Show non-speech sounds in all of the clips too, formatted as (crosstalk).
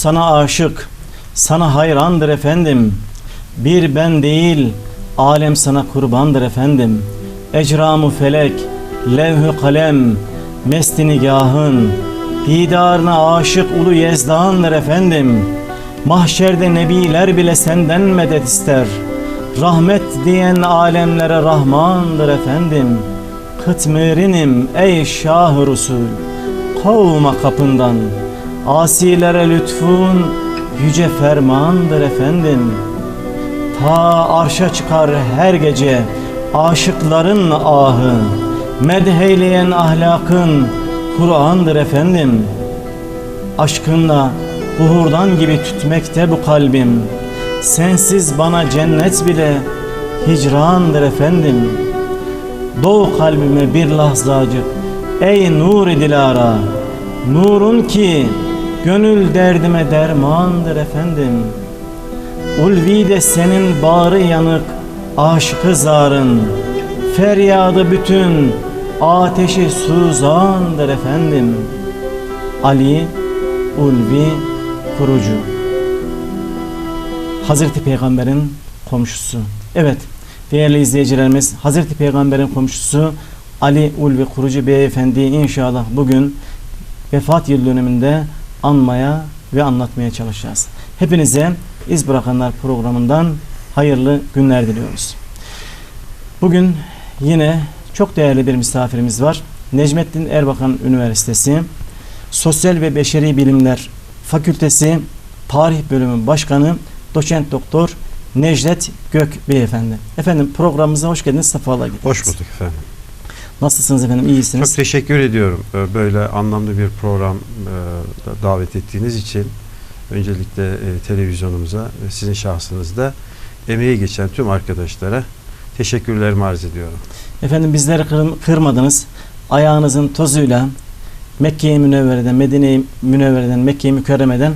Sana aşık, sana hayrandır efendim. Bir ben değil, alem sana kurbandır efendim. Ecramı felek, levh-ü kalem, mesti nigahın, didarına aşık ulu yezdandır efendim. Mahşerde nebiler bile senden medet ister. Rahmet diyen alemlere Rahmandır efendim. Kıtmirinim ey Şah-ı Resul. Kovma kapından. Asilere lütfun yüce fermandır efendim. Ta arşa çıkar her gece aşıkların ahı. Medheyleyen ahlakın Kur'an'dır efendim. Aşkınla buhurdan gibi tütmekte bu kalbim. Sensiz bana cennet bile hicrandır efendim. Doğu kalbime bir lahzacık ey nur dilara. Nurun ki gönül derdime dermandır efendim. Ulvi de senin bağrı yanık aşkı zarın. Feryadı bütün ateşi suzandır efendim. Ali Ulvi Kurucu Hazreti Peygamber'in komşusu. Evet değerli izleyicilerimiz Hazreti Peygamber'in komşusu Ali Ulvi Kurucu Beyefendi inşallah bugün vefat yıl dönümünde anmaya ve anlatmaya çalışacağız. Hepinize İz Bırakanlar programından hayırlı günler diliyoruz. Bugün yine çok değerli bir misafirimiz var. Necmettin Erbakan Üniversitesi Sosyal ve Beşeri Bilimler Fakültesi Tarih Bölümü Başkanı Doçent Doktor Necdet Gök Beyefendi. Efendim programımıza hoş geldiniz, sefalar getirdiniz. Hoş bulduk efendim. Nasılsınız efendim, iyisiniz? Çok teşekkür ediyorum Ee, böyle anlamlı bir program e, da- davet ettiğiniz için. Öncelikle e, televizyonumuza sizin şahsınızda emeği geçen tüm arkadaşlara teşekkürlerimi arz ediyorum. Efendim bizleri kır- kırmadınız. Ayağınızın tozuyla Mekke-i Münevvere'den, Medine-i Münevvere'den, Mekke-i Mükerreme'den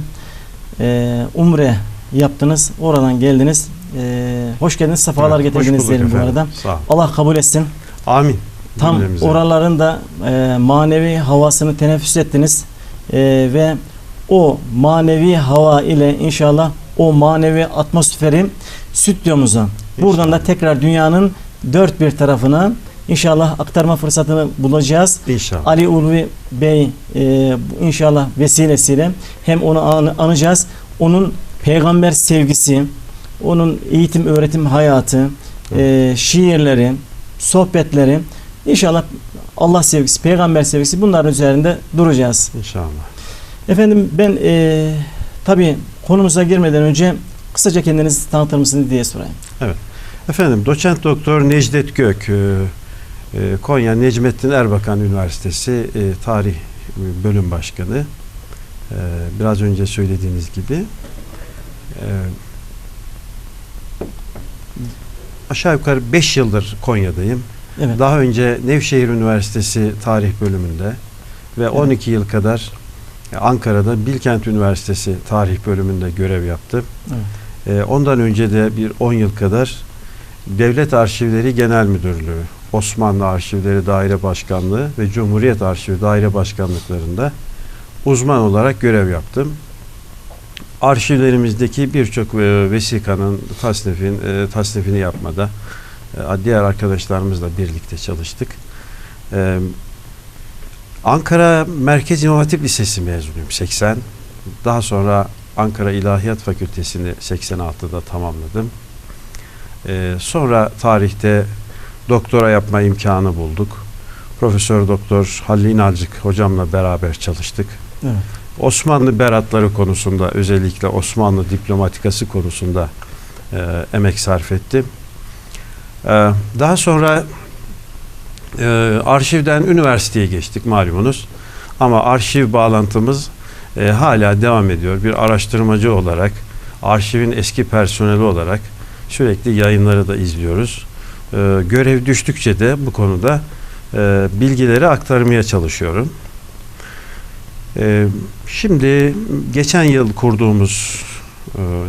e, umre yaptınız. Oradan geldiniz. E, hoş geldiniz, sefalar Evet, getirdiniz diyelim bu arada. Allah kabul etsin. Amin. Tam Cümlemize. oraların da e, manevi havasını teneffüs ettiniz E, ve o manevi hava ile inşallah o manevi atmosferi stüdyomuza buradan da tekrar dünyanın dört bir tarafına inşallah aktarma fırsatını bulacağız. İnşallah. Ali Ulvi Bey e, inşallah vesilesiyle hem onu an- anacağız. Onun peygamber sevgisi, onun eğitim öğretim hayatı, e, şiirleri, sohbetleri inşallah Allah sevgisi, peygamber sevgisi bunların üzerinde duracağız. İnşallah. Efendim ben e, tabii konumuza girmeden önce kısaca kendinizi tanıtır mısınız diye sorayım. Efendim doçent doktor Necdet Gök e, e, Konya Necmettin Erbakan Üniversitesi e, Tarih Bölüm Başkanı. E, Biraz önce söylediğiniz gibi e, aşağı yukarı 5 yıldır Konya'dayım. Evet. Daha önce Nevşehir Üniversitesi Tarih Bölümünde ve 12 yıl kadar Ankara'da Bilkent Üniversitesi Tarih Bölümünde görev yaptım. Evet. Ee, ondan önce de bir 10 yıl kadar Devlet Arşivleri Genel Müdürlüğü, Osmanlı Arşivleri Daire Başkanlığı ve Cumhuriyet Arşivi Daire Başkanlıklarında uzman olarak görev yaptım. Arşivlerimizdeki birçok e, vesikanın tasnifin, e, tasnifini yapmada e, diğer arkadaşlarımızla birlikte çalıştık. E, Ankara Merkez İmam Hatip Lisesi mezunuyum 80. Daha sonra Ankara İlahiyat Fakültesini 86'da tamamladım. Ee, sonra tarihte doktora yapma imkanı bulduk. Profesör Doktor Halil İnalcık hocamla beraber çalıştık. Evet. Osmanlı beratları konusunda özellikle Osmanlı diplomatikası konusunda e, emek sarf ettim. E, daha sonra e, arşivden üniversiteye geçtik malumunuz. Ama arşiv bağlantımız e, hala devam ediyor. Bir araştırmacı olarak, arşivin eski personeli olarak sürekli yayınları da izliyoruz. E, görev düştükçe de bu konuda e, bilgileri aktarmaya çalışıyorum. E, şimdi geçen yıl kurduğumuz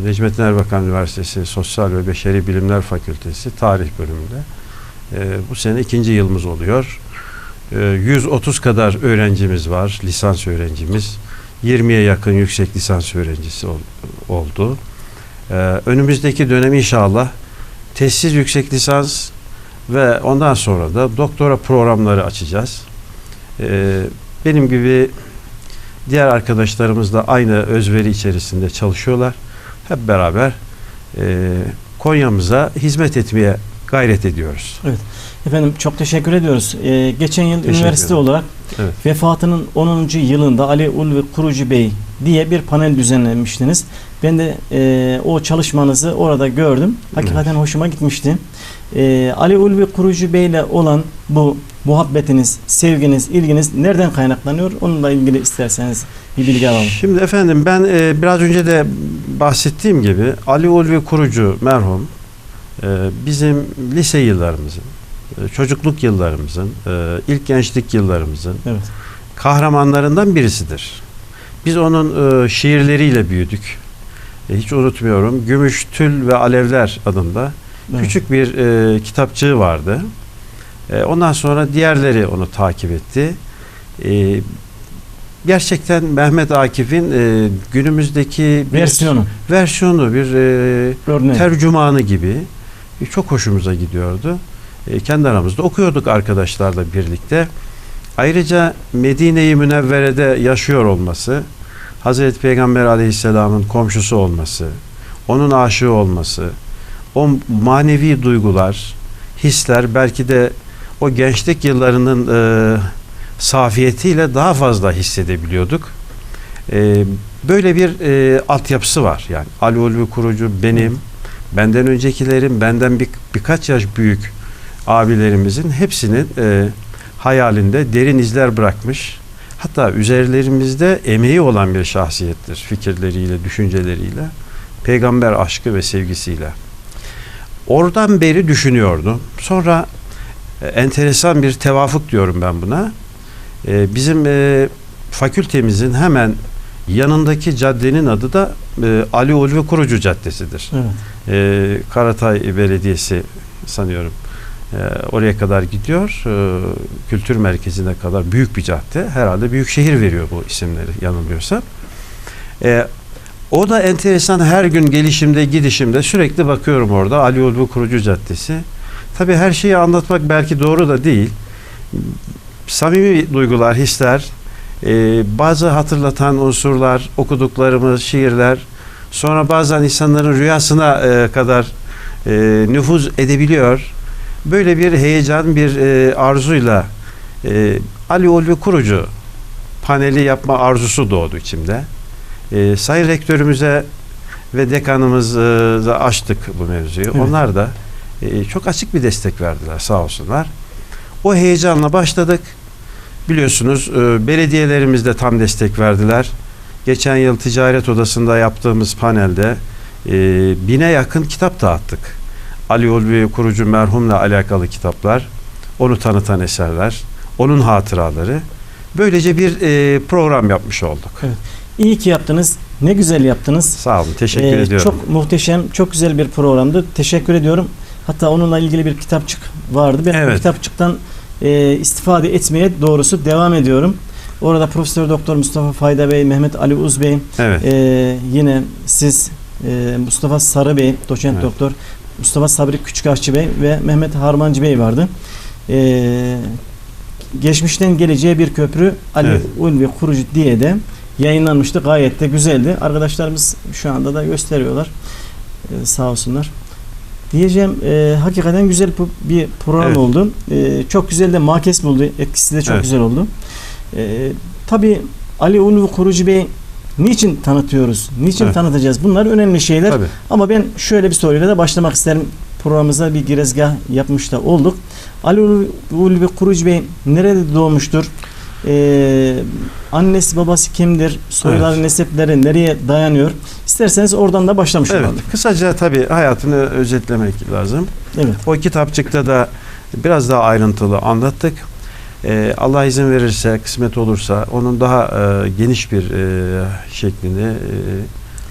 Necmettin Erbakan Üniversitesi Sosyal ve Beşeri Bilimler Fakültesi Tarih Bölümünde e, bu sene ikinci yılımız oluyor. E, 130 kadar öğrencimiz var, lisans öğrencimiz. 20'ye yakın yüksek lisans öğrencisi ol- oldu. Ee, önümüzdeki dönem inşallah tesis yüksek lisans ve ondan sonra da doktora programları açacağız. Ee, benim gibi diğer arkadaşlarımız da aynı özveri içerisinde çalışıyorlar. Hep beraber e, Konya'mıza hizmet etmeye gayret ediyoruz. Efendim çok teşekkür ediyoruz. Ee, geçen yıl Teşekkür üniversite ederim. olarak Evet. vefatının 10. yılında Ali Ulvi Kurucu Bey diye bir panel düzenlemiştiniz. Ben de e, o çalışmanızı orada gördüm. Hakikaten hoşuma gitmişti. E, Ali Ulvi Kurucu Bey ile olan bu muhabbetiniz, sevginiz, ilginiz nereden kaynaklanıyor? Onunla ilgili isterseniz bir bilgi alalım. Şimdi efendim ben e, biraz önce de bahsettiğim gibi Ali Ulvi Kurucu merhum e, bizim lise yıllarımızın, e, çocukluk yıllarımızın, e, ilk gençlik yıllarımızın Evet. kahramanlarından birisidir. Biz onun e, şiirleriyle büyüdük. E, hiç unutmuyorum. Gümüş, Tül ve Alevler adında evet. küçük bir e, kitapçığı vardı. E, ondan sonra diğerleri onu takip etti. E, gerçekten Mehmet Akif'in e, günümüzdeki bir versiyonu, versiyonu, bir e, tercümanı gibi E, çok hoşumuza gidiyordu. E, kendi aramızda okuyorduk arkadaşlarla birlikte. Ayrıca Medine-i Münevvere'de yaşıyor olması, Hazreti Peygamber Aleyhisselam'ın komşusu olması, onun aşığı olması, o manevi duygular, hisler belki de o gençlik yıllarının e, safiyetiyle daha fazla hissedebiliyorduk. E, böyle bir e, altyapısı var. Yani Ali Ulvi Kurucu benim, benden öncekilerin, benden bir, birkaç yaş büyük abilerimizin hepsinin e, hayalinde derin izler bırakmış. Hatta üzerlerimizde emeği olan bir şahsiyettir fikirleriyle, düşünceleriyle, peygamber aşkı ve sevgisiyle. Oradan beri düşünüyordum. Sonra e, enteresan bir tevafuk diyorum ben buna. E, bizim e, fakültemizin hemen yanındaki caddenin adı da e, Ali Ulvi Kurucu Caddesi'dir. Evet. E, Karatay Belediyesi sanıyorum e, oraya kadar gidiyor. E, kültür merkezine kadar büyük bir cadde. Herhalde büyük şehir veriyor bu isimleri yanılmıyorsam. E, o da enteresan her gün gelişimde gidişimde sürekli bakıyorum orada Ali Ulvi Kurucu Caddesi. Tabii her şeyi anlatmak belki doğru da değil. Samimi duygular, hisler, e, bazı hatırlatan unsurlar, okuduklarımız, şiirler, sonra bazen insanların rüyasına e, kadar e, nüfuz edebiliyor. Böyle bir heyecan, bir e, arzuyla e, Ali Ulvi Kurucu paneli yapma arzusu doğdu içimde. E, Sayın Rektörümüze ve dekanımıza açtık bu mevzuyu. Evet. Onlar da e, çok açık bir destek verdiler sağ olsunlar. O heyecanla başladık. Biliyorsunuz e, belediyelerimiz de tam destek verdiler. Geçen yıl ticaret odasında yaptığımız panelde e, bine yakın kitap dağıttık. Ali Ulvi Kurucu merhumla alakalı kitaplar, onu tanıtan eserler, onun hatıraları. Böylece bir e, program yapmış olduk. İyi ki yaptınız. Ne güzel yaptınız. Sağ olun, teşekkür Ee, ediyorum. Çok muhteşem, çok güzel bir programdı. Teşekkür ediyorum. Hatta onunla ilgili bir kitapçık vardı. Ben Evet. kitapçıktan e, istifade etmeye doğrusu devam ediyorum. Orada Profesör Doktor Mustafa Fayda Bey, Mehmet Ali Uz Bey, Evet. e, yine siz e, Mustafa Sarı Bey, doçent Evet. doktor, Mustafa Sabri Küçükaşçı Bey ve Mehmet Harmancı Bey vardı. E, geçmişten geleceğe bir köprü Ali Evet. Ulvi Kurucu diye de yayınlanmıştı. Gayet de güzeldi. Arkadaşlarımız şu anda da gösteriyorlar. Ee, sağ olsunlar. Diyeceğim e, hakikaten güzel bir program Evet. oldu. E, çok güzel de makes buldu. Etkisi de çok Evet. güzel oldu. E, tabii Ali Ulvi Kurucu Bey niçin tanıtıyoruz? Niçin Evet. tanıtacağız? Bunlar önemli şeyler. Tabii. Ama ben şöyle bir soruyla da başlamak isterim. Programımıza bir girizgah yapmış da olduk. Ali Ulvi Kurucu Bey nerede doğmuştur? Ee, annesi babası kimdir? Soyları, Evet. nesepleri nereye dayanıyor? İsterseniz oradan da başlamış Evet. olalım. Kısaca tabii hayatını özetlemek lazım. Evet. O kitapçıkta da biraz daha ayrıntılı anlattık. Ee, Allah izin verirse, kısmet olursa onun daha e, geniş bir e, şeklini e,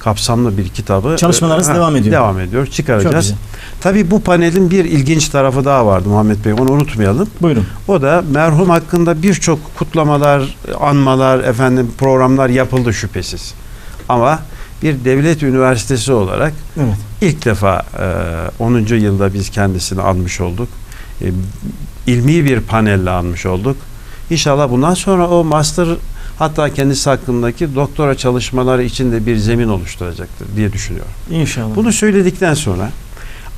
kapsamlı bir kitabı Çalışmalarınız e, devam ediyor. Devam ediyor. Çıkaracağız. Tabii bu panelin bir ilginç tarafı daha vardı Muhammed Bey. Onu unutmayalım. Buyurun. O da merhum hakkında birçok kutlamalar, anmalar, efendim programlar yapıldı şüphesiz. Ama bir devlet üniversitesi olarak Evet. ilk defa e, 10. yılda biz kendisini almış olduk. E, ilmi bir panelle almış olduk. İnşallah bundan sonra o master hatta kendisi hakkındaki doktora çalışmaları için de bir zemin oluşturacaktır diye düşünüyorum. İnşallah. Bunu söyledikten sonra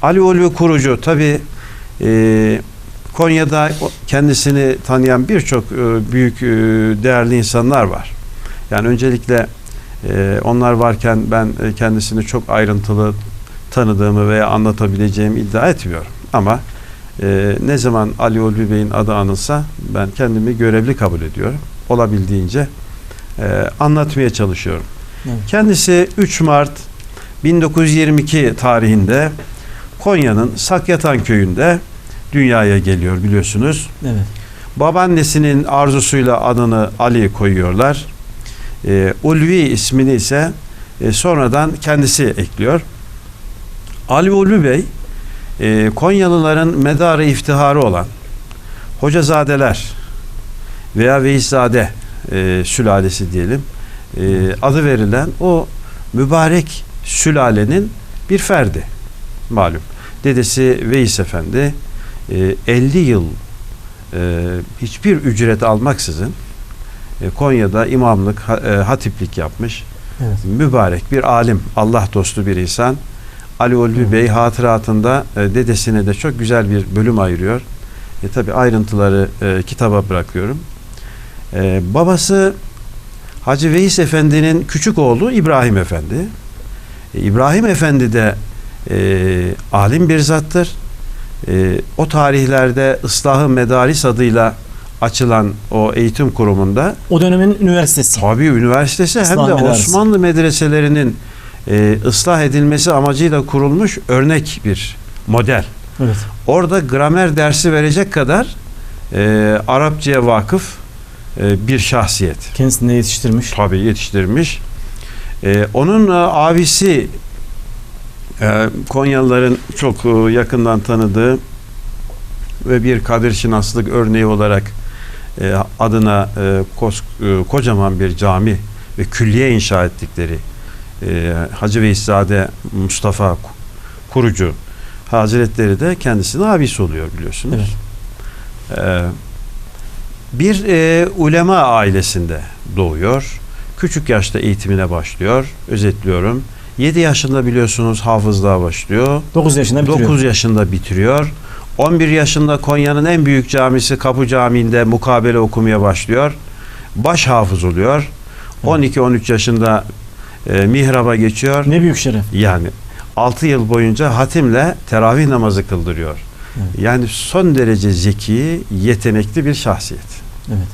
Ali Ulvi kurucu tabi Konya'da o- kendisini tanıyan birçok e, büyük e, değerli insanlar var. Yani öncelikle e, onlar varken ben e, kendisini çok ayrıntılı tanıdığımı veya anlatabileceğimi iddia etmiyorum. Ama e, ne zaman Ali Ulvi Bey'in adı anılsa ben kendimi görevli kabul ediyorum. Olabildiğince e, anlatmaya çalışıyorum. Evet. Kendisi 3 Mart 1922 tarihinde Konya'nın Sakyatan köyünde dünyaya geliyor biliyorsunuz. Evet. Babaannesinin arzusuyla adını Ali koyuyorlar. Ee, Ulvi ismini ise e, sonradan kendisi ekliyor. Ali Ulvi Bey e, Konyalıların medarı iftiharı olan Hocazadeler veya Veyizade e, sülalesi diyelim e, adı verilen o mübarek sülalenin bir ferdi malum. Dedesi Veys Efendi e, 50 yıl e, hiçbir ücret almaksızın e, Konya'da imamlık, ha- e, hatiplik yapmış. Evet. Mübarek bir alim, Allah dostu bir insan. Ali Ulvi Hı. Bey hatıratında e, dedesine de çok güzel bir bölüm ayırıyor. E, tabi ayrıntıları e, kitaba bırakıyorum. E, babası Hacı Veys Efendi'nin küçük oğlu İbrahim Efendi. E, İbrahim Efendi de e, alim bir zattır. E, o tarihlerde Islahı Medaris adıyla açılan o eğitim kurumunda O dönemin üniversitesi. Tabii üniversitesi hem İslam de medaresi. Osmanlı medreselerinin e, ıslah edilmesi amacıyla kurulmuş örnek bir model. Evet. Orada gramer dersi verecek kadar e, Arapçaya vakıf e, bir şahsiyet. Kendisini yetiştirmiş. Tabii yetiştirmiş. E, onun e, abisi e, Konyalıların çok e, yakından tanıdığı ve bir kadir şinaslık örneği olarak e, adına e, kos, e, kocaman bir cami ve külliye inşa ettikleri e, Hacı Veyzade Mustafa kurucu Hazretleri de kendisinin abisi oluyor biliyorsunuz. E, bir e, ulema ailesinde doğuyor. Küçük yaşta eğitimine başlıyor. Özetliyorum. 7 yaşında biliyorsunuz hafızlığa başlıyor. 9 yaşında bitiriyor. 9 yaşında bitiriyor. 11 yaşında Konya'nın en büyük camisi Kapı Camii'nde mukabele okumaya başlıyor. Baş hafız oluyor. 12-13 yaşında e, mihraba geçiyor. Ne büyük şeref. Yani 6 yıl boyunca hatimle teravih namazı kıldırıyor. Evet. Yani son derece zeki, yetenekli bir şahsiyet. Evet.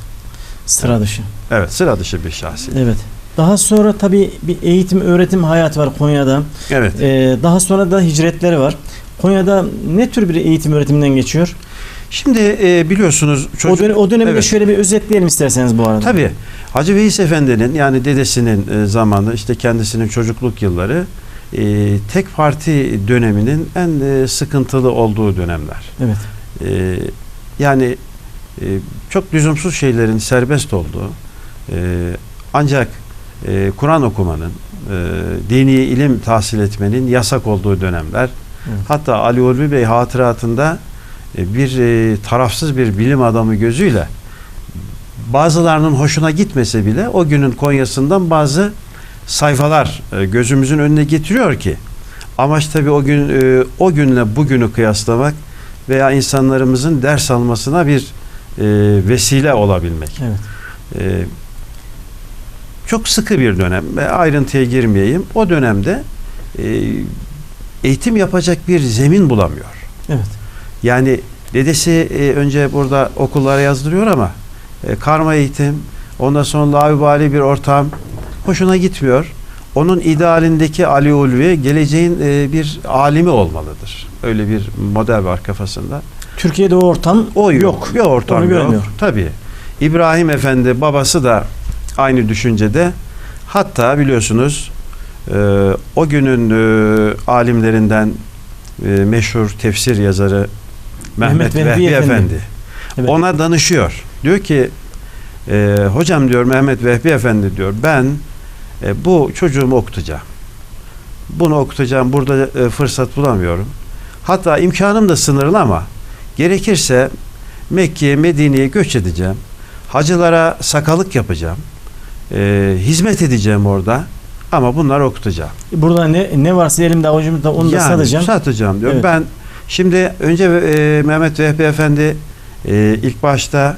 Sıra dışı. Evet, sıra dışı bir şahsiyet. Evet. Daha sonra tabii bir eğitim öğretim hayatı var Konya'da. Evet. Ee, daha sonra da hicretleri var. Konya'da ne tür bir eğitim öğretimden geçiyor? Şimdi e, biliyorsunuz o, çocuk dönem, o dönemi Evet. şöyle bir özetleyelim isterseniz bu arada. Tabii. Hacı Veys Efendi'nin yani dedesinin e, zamanı işte kendisinin çocukluk yılları e, tek parti döneminin en e, sıkıntılı olduğu dönemler. Evet. E, yani e, çok lüzumsuz şeylerin serbest olduğu e, ancak e, Kur'an okumanın e, dini ilim tahsil etmenin yasak olduğu dönemler. Evet. Hatta Ali Ulvi Bey hatıratında e, bir e, tarafsız bir bilim adamı gözüyle bazılarının hoşuna gitmese bile o günün Konya'sından bazı sayfalar e, gözümüzün önüne getiriyor ki amaç tabii o gün e, o günle bugünü kıyaslamak veya insanlarımızın ders almasına bir e, vesile olabilmek. Evet. E, çok sıkı bir dönem ayrıntıya girmeyeyim. O dönemde e, eğitim yapacak bir zemin bulamıyor. Evet. Yani dedesi e, önce burada okullara yazdırıyor ama e, karma eğitim, ondan sonra laubali bir ortam hoşuna gitmiyor. Onun idealindeki Ali Ulvi geleceğin e, bir alimi olmalıdır. Öyle bir model var kafasında. Türkiye'de o ortam O yok. yok. Bir ortam Onu yok. Tabii. İbrahim Efendi babası da aynı düşüncede. Hatta biliyorsunuz Ee, o günün e, alimlerinden e, meşhur tefsir yazarı Mehmet, Mehmet Vehbi, Vehbi Efendi. Efendi. Evet. Ona danışıyor. Diyor ki e, hocam diyor Mehmet Vehbi Efendi diyor ben e, bu çocuğumu okutacağım. Bunu okutacağım. Burada e, fırsat bulamıyorum. Hatta imkanım da sınırlı ama gerekirse Mekke'ye, Medine'ye göç edeceğim. Hacılara sakalık yapacağım. E, hizmet edeceğim orada. Ama bunları okutacağım. Burada ne ne varsa elimde avucumda onu da Yani satacağım. satacağım diyor. Evet. Ben şimdi önce e, Mehmet Vehbi Efendi e, ilk başta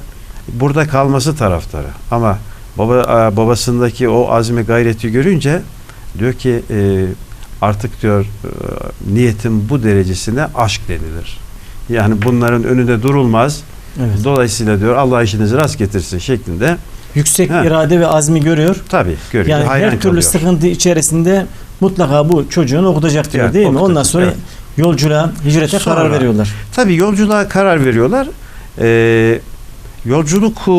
burada kalması taraftarı. Ama baba e, babasındaki o azmi gayreti görünce diyor ki e, artık diyor e, niyetim bu derecesine aşk denilir. Yani bunların önünde durulmaz. Evet. Dolayısıyla diyor Allah işinizi rast getirsin şeklinde. Yüksek Ha. irade ve azmi görüyor. Tabii görüyor. Yani hayran her türlü kalıyor. sıkıntı içerisinde mutlaka bu çocuğunu okutacak diyor Evet, değil mi? Ondan okutacak, sonra evet. yolculuğa, hicrete Sonra- karar veriyorlar. Tabii yolculuğa karar veriyorlar. Ee, yolculuk e,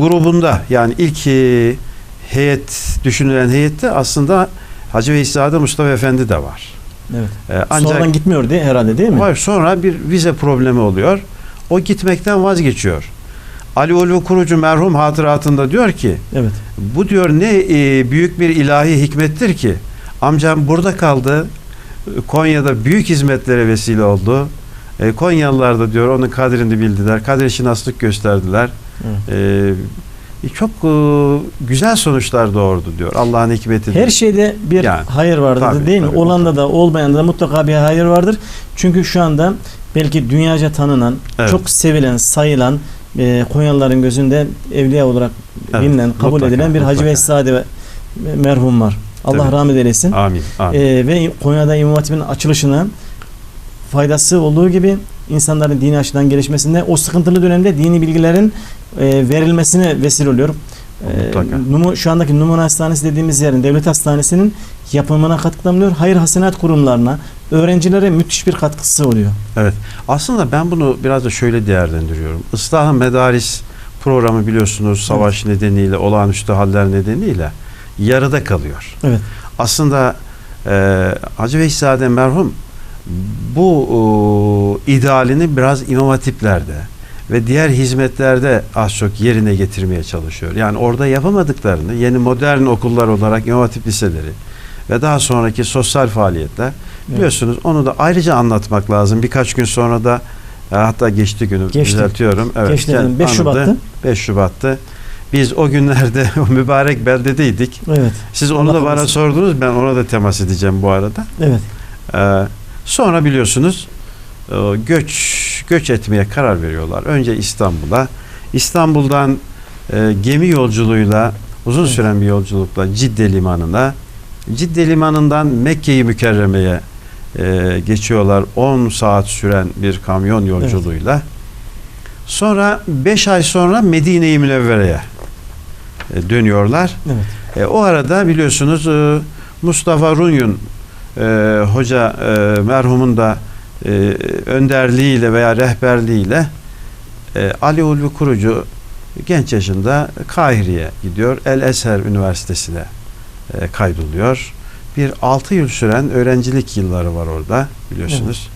grubunda yani ilk e, heyet düşünülen heyette aslında Hacı Veysiade Mustafa Efendi de var. Evet. Ee, ancak Sonradan gitmiyor diye herhalde değil mi? var sonra bir vize problemi oluyor. O gitmekten vazgeçiyor. Ali Ulvi Kurucu merhum hatıratında diyor ki Evet. bu diyor ne e, büyük bir ilahi hikmettir ki amcam burada kaldı. Konya'da büyük hizmetlere vesile oldu. E, Konyalılar da diyor onun kadrini bildiler. Kadir şinaslık gösterdiler. Evet. E, çok e, güzel sonuçlar doğurdu diyor. Allah'ın hikmeti. Her şeyde bir Yani, hayır vardır tabii, değil mi? tabii, Olanda da olmayanda da mutlaka bir hayır vardır. Çünkü şu anda belki dünyaca tanınan, Evet. çok sevilen, sayılan e, Konyalıların gözünde evliya olarak Evet, bilinen, kabul mutlaka, edilen bir Hacı mutlaka. Veysade ve merhum var. Allah rahmet eylesin. Amin. amin. Ee, ve Konya'da İmam Hatip'in açılışına faydası olduğu gibi insanların dini açıdan gelişmesinde o sıkıntılı dönemde dini bilgilerin e, verilmesine vesile oluyor. Mutlaka. Numu, şu andaki Numune Hastanesi dediğimiz yerin devlet hastanesinin yapımına katkıda bulunuyor. Hayır hasenat kurumlarına, öğrencilere müthiş bir katkısı oluyor. Evet. Aslında ben bunu biraz da şöyle değerlendiriyorum. Islahı Medaris programı biliyorsunuz savaş nedeniyle, olağanüstü haller nedeniyle yarıda kalıyor. Evet. Aslında e, Hacı Veysade merhum bu e, idealini biraz imam hatiplerde ve diğer hizmetlerde az çok yerine getirmeye çalışıyor. Yani orada yapamadıklarını yeni modern okullar olarak imam hatip liseleri ve daha sonraki sosyal faaliyetler biliyorsunuz onu da ayrıca anlatmak lazım. Birkaç gün sonra da e, hatta geçti günü Geçti. düzeltiyorum. Evet, Geçti efendim. 5 anıldı. Şubat'tı. 5 Şubat'tı. Biz o günlerde (laughs) o mübarek beldedeydik. Evet. Siz onu Allah da bana korusun. sordunuz. Ben ona da temas edeceğim bu arada. Evet. Ee, sonra biliyorsunuz e, göç göç etmeye karar veriyorlar. Önce İstanbul'a. İstanbul'dan e, gemi yolculuğuyla uzun Evet. süren bir yolculukla Cidde limanına. Cidde limanından Mekke'yi Mükerreme'ye e, geçiyorlar. 10 saat süren bir kamyon yolculuğuyla. Sonra 5 ay sonra Medine-i Münevvere'ye e, dönüyorlar. Evet. E, o arada biliyorsunuz e, Mustafa Runyun e, hoca e, merhumun da e, önderliğiyle veya rehberliğiyle e, Ali Ulvi Kurucu genç yaşında Kahire'ye gidiyor. El Eser Üniversitesi'ne e, kaydoluyor. Bir 6 yıl süren öğrencilik yılları var orada biliyorsunuz.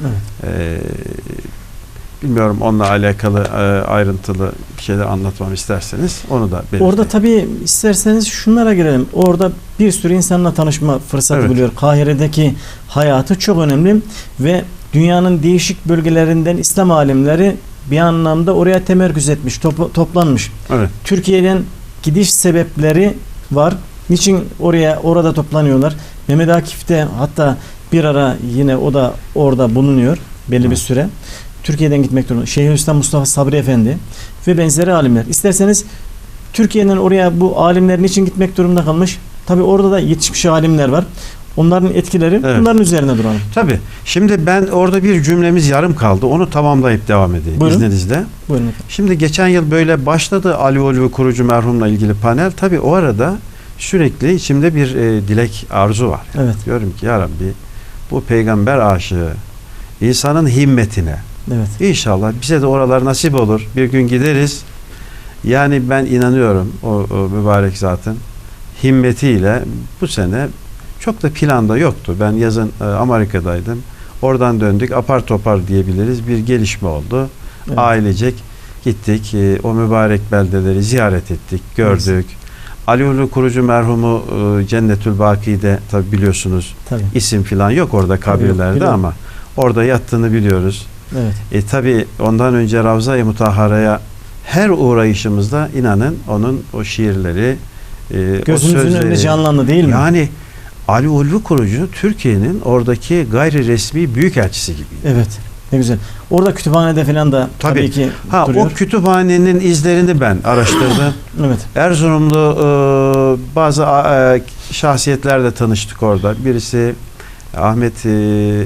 Evet. E, bilmiyorum onunla alakalı e, ayrıntılı bir şeyler anlatmam isterseniz onu da belirteyim. Orada tabii isterseniz şunlara girelim. Orada bir sürü insanla tanışma fırsatı Evet. buluyor. Kahire'deki hayatı çok önemli ve dünyanın değişik bölgelerinden İslam alimleri bir anlamda oraya temerküz etmiş, topla- toplanmış. Evet. Türkiye'den gidiş sebepleri var. Niçin oraya orada toplanıyorlar? Mehmet Akif de hatta bir ara yine o da orada bulunuyor belli bir Evet. süre. Türkiye'den gitmek durumunda. Şeyhülislam Mustafa Sabri Efendi ve benzeri alimler. İsterseniz Türkiye'den oraya bu alimler niçin gitmek durumunda kalmış? Tabi orada da yetişmiş alimler var. Onların etkileri Evet. bunların üzerine duralım. Tabii. Şimdi ben orada bir cümlemiz yarım kaldı. Onu tamamlayıp devam edeyim Buyurun. izninizle. Buyurun efendim. Şimdi geçen yıl böyle başladı Ali Ulvi Kurucu merhumla ilgili panel. Tabii o arada sürekli içimde bir e, dilek arzu var. Evet. Diyorum ki ya Rabbi bu peygamber aşığı insanın himmetine Evet. inşallah bize de oralar nasip olur. Bir gün gideriz. Yani ben inanıyorum o, o mübarek zatın himmetiyle bu sene Çok da planda yoktu. Ben yazın e, Amerika'daydım. Oradan döndük. Apar topar diyebiliriz. Bir gelişme oldu. Evet. Ailecek gittik. E, o mübarek beldeleri ziyaret ettik, gördük. Ali Ulu Kurucu merhumu e, Cennetül Baki'de tabi biliyorsunuz Tabii. isim filan yok orada kabirlerde ama orada yattığını biliyoruz. Evet. E tabi ondan önce Ravza-i Mutahhara'ya her uğrayışımızda inanın onun o şiirleri e, o Gözümüzün sözleri, önünde canlandı değil mi? Yani Ali Ulvi Kurucu Türkiye'nin oradaki gayri resmi büyükelçisi gibi. Evet. Ne güzel. Orada kütüphanede falan da tabii, Tabii. ki Ha duruyor. o kütüphanenin izlerini ben araştırdım. (coughs) evet. Erzurumlu e, bazı e, şahsiyetlerle tanıştık orada. Birisi Ahmet e,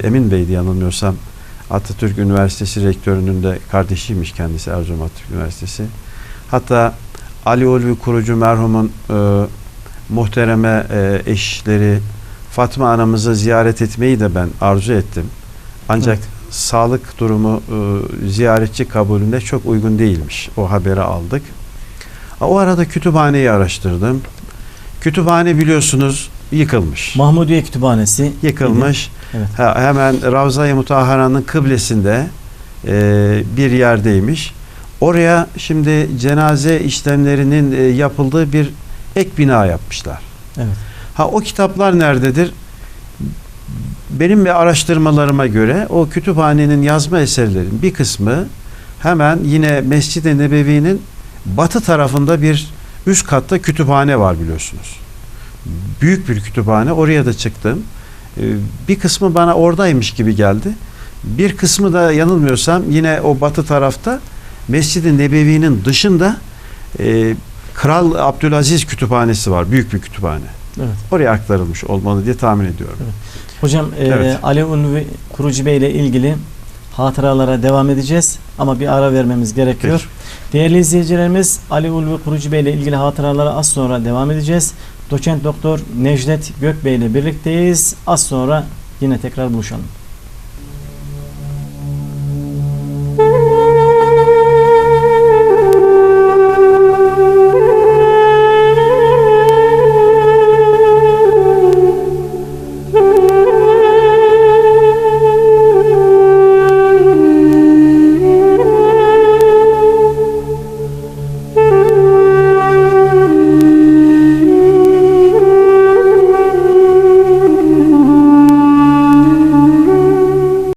Emin Bey'di yanılmıyorsam. Atatürk Üniversitesi rektörünün de kardeşiymiş kendisi Erzurum Atatürk Üniversitesi. Hatta Ali Ulvi Kurucu merhumun e, muhtereme e, eşleri Fatma anamızı ziyaret etmeyi de ben arzu ettim. Ancak Evet. sağlık durumu e, ziyaretçi kabulünde çok uygun değilmiş. O haberi aldık. O arada kütüphaneyi araştırdım. Kütüphane biliyorsunuz yıkılmış. Mahmudiye Kütüphanesi. Yıkılmış. Evet. Ha, hemen Ravza-i Mutahhara'nın kıblesinde e, bir yerdeymiş. Oraya şimdi cenaze işlemlerinin e, yapıldığı bir ek bina yapmışlar. Evet. Ha o kitaplar nerededir? Benim ve araştırmalarıma göre o kütüphanenin yazma eserlerin bir kısmı hemen yine Mescid-i Nebevi'nin batı tarafında bir üst katta kütüphane var biliyorsunuz. Büyük bir kütüphane. Oraya da çıktım. Ee, Bir kısmı bana oradaymış gibi geldi. Bir kısmı da yanılmıyorsam yine o batı tarafta Mescid-i Nebevi'nin dışında e, Kral Abdülaziz kütüphanesi var. Büyük bir kütüphane. Evet. Oraya aktarılmış olmalı diye tahmin ediyorum. Hocam e, Evet. Ali Ulvi Kurucu Bey ile ilgili hatıralara devam edeceğiz ama bir ara vermemiz gerekiyor. Peki. Değerli izleyicilerimiz Ali Ulvi Kurucu Bey ile ilgili hatıralara az sonra devam edeceğiz. Doçent Doktor Necdet Gökbey ile birlikteyiz. Az sonra yine tekrar buluşalım.